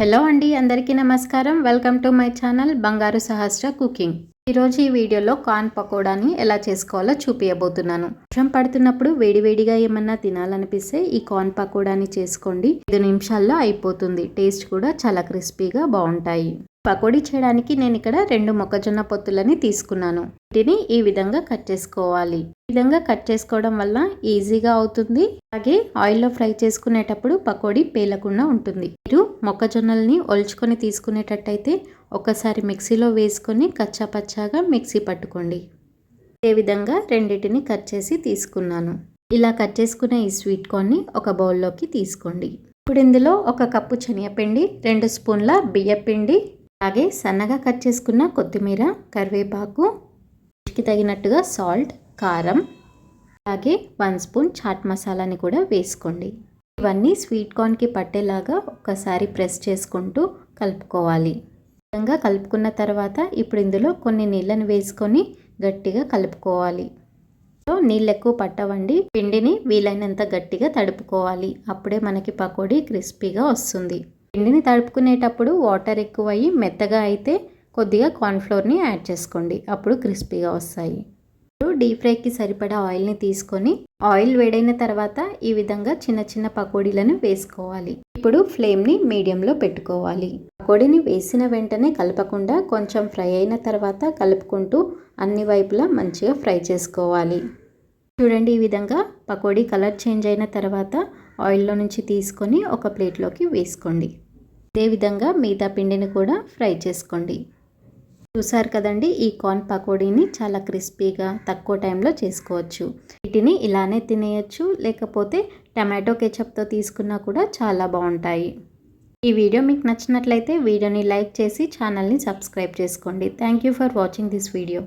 Hello అండి అందరికీ నమస్కారం. వెల్కమ్ టు మై ఛానల్ బంగారు సహస్ర కుకింగ్. ఈరోజు ఈ వీడియోలో కార్న్ పకోడాని ఎలా చేసుకోవాలో చూపించబోతున్నాను వర్షం పడుతున్నప్పుడు వేడివేడిగా ఏమన్నా తినాలనిపిస్తే ఈ కార్న్ పకోడాని చేసుకోండి. ఐదు నిమిషాల్లో అయిపోతుంది. టేస్ట్ కూడా చాలా క్రిస్పీగా బాగుంటాయి. పకోడీ చేయడానికి నేను ఇక్కడ రెండు మొక్కజొన్న పొత్తులని తీసుకున్నాను. వీటిని ఈ విధంగా కట్ చేసుకోవాలి. ఈ విధంగా కట్ చేసుకోవడం వల్ల ఈజీగా అవుతుంది. అలాగే ఆయిల్లో ఫ్రై చేసుకునేటప్పుడు పకోడీ పేలకుండా ఉంటుంది. మీరు మొక్కజొన్నల్ని ఒలుచుకొని తీసుకునేటట్టయితే ఒకసారి మిక్సీలో వేసుకొని కచ్చాపచ్చాగా మిక్సీ పట్టుకోండి. ఇదే విధంగా రెండింటిని కట్ చేసి తీసుకున్నాను. ఇలా కట్ చేసుకున్న ఈ స్వీట్ కార్న్ని ఒక బౌల్లోకి తీసుకోండి. ఇప్పుడు ఇందులో ఒక కప్పు శనగపిండి రెండు స్పూన్ల బియ్యపిండి అలాగే సన్నగా కట్ చేసుకున్న కొత్తిమీర కరివేపాకు రుచికి తగినట్టుగా సాల్ట్ కారం అలాగే వన్ స్పూన్ చాట్ మసాలాని కూడా వేసుకోండి. ఇవన్నీ స్వీట్ కార్న్కి పట్టేలాగా ఒక్కసారి ప్రెస్ చేసుకుంటూ కలుపుకోవాలి. విధంగా కలుపుకున్న తర్వాత ఇప్పుడు ఇందులో కొన్ని నీళ్ళని వేసుకొని గట్టిగా కలుపుకోవాలి. నీళ్ళు ఎక్కువ పట్టవండి. పిండిని వీలైనంత గట్టిగా తడుపుకోవాలి. అప్పుడే మనకి పకోడీ క్రిస్పీగా వస్తుంది. పిండిని తడుపుకునేటప్పుడు వాటర్ ఎక్కువయ్యి మెత్తగా అయితే కొద్దిగా కార్న్ఫ్లోర్ని యాడ్ చేసుకోండి. అప్పుడు క్రిస్పీగా వస్తాయి. ఇప్పుడు డీప్ ఫ్రైకి సరిపడా ఆయిల్ని తీసుకొని ఆయిల్ వేడైన తర్వాత ఈ విధంగా చిన్న చిన్న పకోడీలను వేసుకోవాలి. ఇప్పుడు ఫ్లేమ్ని మీడియంలో పెట్టుకోవాలి. పకోడీని వేసిన వెంటనే కలపకుండా కొంచెం ఫ్రై అయిన తర్వాత కలుపుకుంటూ అన్ని వైపులా మంచిగా ఫ్రై చేసుకోవాలి. చూడండి ఈ విధంగా పకోడీ కలర్ చేంజ్ అయిన తర్వాత ఆయిల్లో నుంచి తీసుకొని ఒక ప్లేట్లోకి వేసుకోండి. అదేవిధంగా మిగతా పిండిని కూడా ఫ్రై చేసుకోండి. చూసారు కదండి ఈ కార్న్ పకోడీని చాలా క్రిస్పీగా తక్కువ టైంలో చేసుకోవచ్చు. వీటిని ఇలానే తినేయచ్చు లేకపోతే టమాటో కెచప్తో తీసుకున్నా కూడా చాలా బాగుంటాయి. ఈ వీడియో మీకు నచ్చినట్లయితే వీడియోని లైక్ చేసి ఛానల్ని సబ్స్క్రైబ్ చేసుకోండి. Thank you for watching this video.